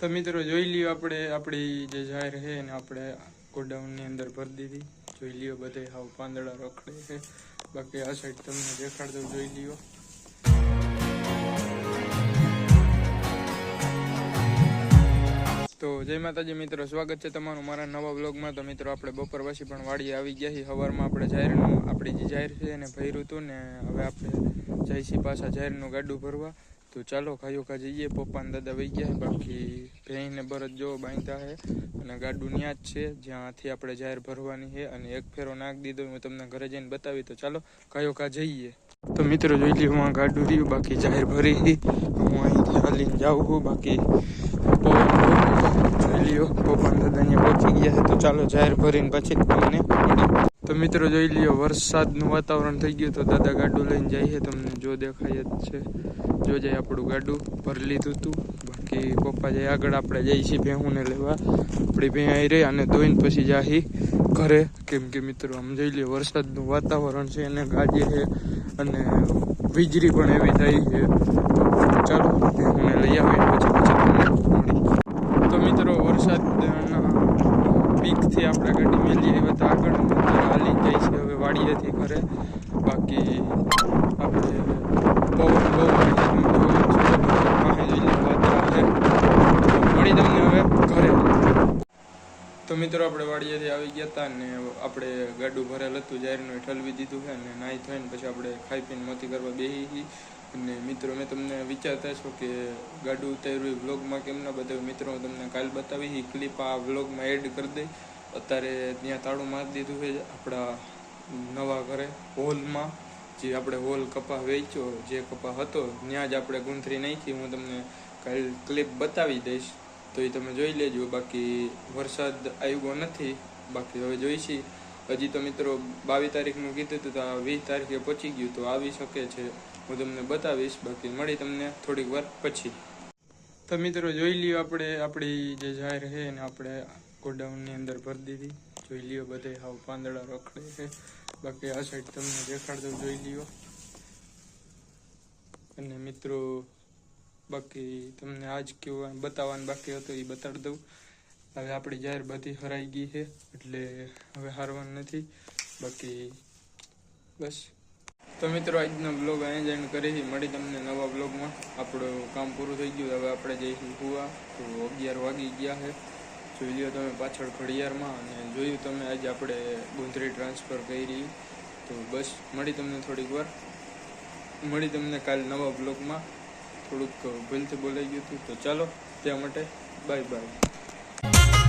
તો મિત્રો જોઈ લ્યો આપણે, આપણી જે જાહેર છે એને આપણે ગોડાઉનની અંદર ભરી દીધી. જોઈ લ્યો બધે હાવ પાંદડા રખડે છે. બાકી આ સાઈડ તમને દેખાડતો જોઈ લ્યો. તો જય માતાજી મિત્રો, સ્વાગત છે તમારું મારા નવા બ્લોગમાં તો મિત્રો આપણે બપોર પછી પણ વાડીએ આવી ગયા છીએ. સવારમાં આપણે જાહેરનું, આપણી જે જાહેર છે એને ભર્યું હતું ને, હવે આપણે જઈશી પાછા જાહેરનું ગાડું ભરવા. તો ચાલો ખાયો ખા જઈએ. પપ્પા ને દાદા વહી ગયા. બાકી ભેંને ભરત જો બાંધતા છે અને ગાડું ત્યાં જ છે. જ્યાંથી આપણે જાહેર ભરવાની છે અને એક ફેરો નાખ દીધો હું તમને ઘરે જઈને બતાવી. તો ચાલો ખાયો ખા જઈએ. તો મિત્રો જોઈ લ્યો, હું ગાડું રહ્યું બાકી જાહેર ભરી હું. અહીંથી હાલીને જાઉં છું. બાકી જોઈ લ્યો, પપ્પા ને દાદા અહીંયા પહોંચી ગયા છે. તો ચાલો જાહેર ભરીને પછી તમને. તો મિત્રો જોઈ લ્યો, વરસાદનું વાતાવરણ થઈ ગયું તો દાદા ગાડું લઈને જાય છે તમને જો દેખાય જ છે. જો જાય આપણું ગાડું, ભરી લીધું હતું બાકી પપ્પા જાય આગળ, આપણે જઈએ છીએ ભેહુંને લેવા. આપણી ભેં રહી અને ધોઈને પછી જાહી ઘરે. કેમ કે મિત્રો, આમ જોઈ લ્યો, વરસાદનું વાતાવરણ છે અને ગાજે છે અને વીજળી પણ એવી થઈ છે. ચાલો, ભેહુંને લઈ આવીએ પછી પછી તો મિત્રો, વરસાદના બીકથી આપણે ગાડી મેલી આવ્યા હતા આગળ વાડીએથી ઘરે બાકી આપણે પવન બહુ મળી તમને તો મિત્રો આપણે વાડીએથી આવી ગયા હતા ને આપણે ગાડું ભરેલ હતું, જાહેરનું ઠલવી દીધું છે અને નાહી થઈને પછી આપણે ખાઈ પીને મોતી કરવા બેસી અને મિત્રો મેં તમને વિચારતા છો કે ગાડું ઉતાર્યું વ્લોગમાં કેમ ના બતાવ્યું? મિત્રો, હું તમને કાલ બતાવી એ ક્લિપ આ વ્લોગમાં એડ કરી દઈ. અત્યારે ત્યાં તાળું મારી દીધું છે આપણા નવા ઘરે હોલમાં જે આપણે હોલ કપા વેચ્યો, જે કપા હતો, ત્યાં જ આપણે ગુંથરી નાખી, હું તમને કાલ ક્લિપ બતાવી દઈશ. તો એ તમે જોઈ લેજો, બાકી વરસાદ આવ્યો નથી, બાકી હવે જોઈશી. હજી તો મિત્રો બાવીસ તારીખનું કીધું હતું, તો આ વીસ તારીખે પહોંચી ગયું, તો આવી શકે છે. હું તમને બતાવીશ, બાકી મળી તમને થોડીક વાર પછી. તો મિત્રો જોઈ લ્યો આપણે, આપણી જે જાહેર છે એને આપણે ગોડાઉનની અંદર ભરી દીધી. જોઈ લ્યો બધે હાવ પાંદડા રખડે બાકી આ સાઈડ તમને દેખાડતો જોઈ લ્યો. અને મિત્રો, બાકી તમને આજ કેવું બતાવવાનું બાકી હતું એ બતાડી દઉં. હવે આપણી જાહેર બધી હરાઈ ગઈ છે, એટલે હવે હારવાનું નથી. બાકી બસ. તો મિત્રો, આજનો બ્લોગ અહીંયા જ એન્ડ કરી મળી તમને નવા બ્લોગમાં આપણું કામ પૂરું થઈ ગયું. હવે આપણે જઈશું કુવા. તો અગિયાર વાગી ગયા છે. જોઈ લો તમે પાછળ ઘડિયાળમાં અને જોયું તમે આજે આપણે ગુંદરી ટ્રાન્સફર કરી. તો બસ, મળી તમને થોડીક વાર. મળી તમને કાલ નવા બ્લોગમાં. થોડુંક ભૂલથી બોલાઈ ગયું હતું. તો ચાલો, ત્યાં માટે બાય બાય.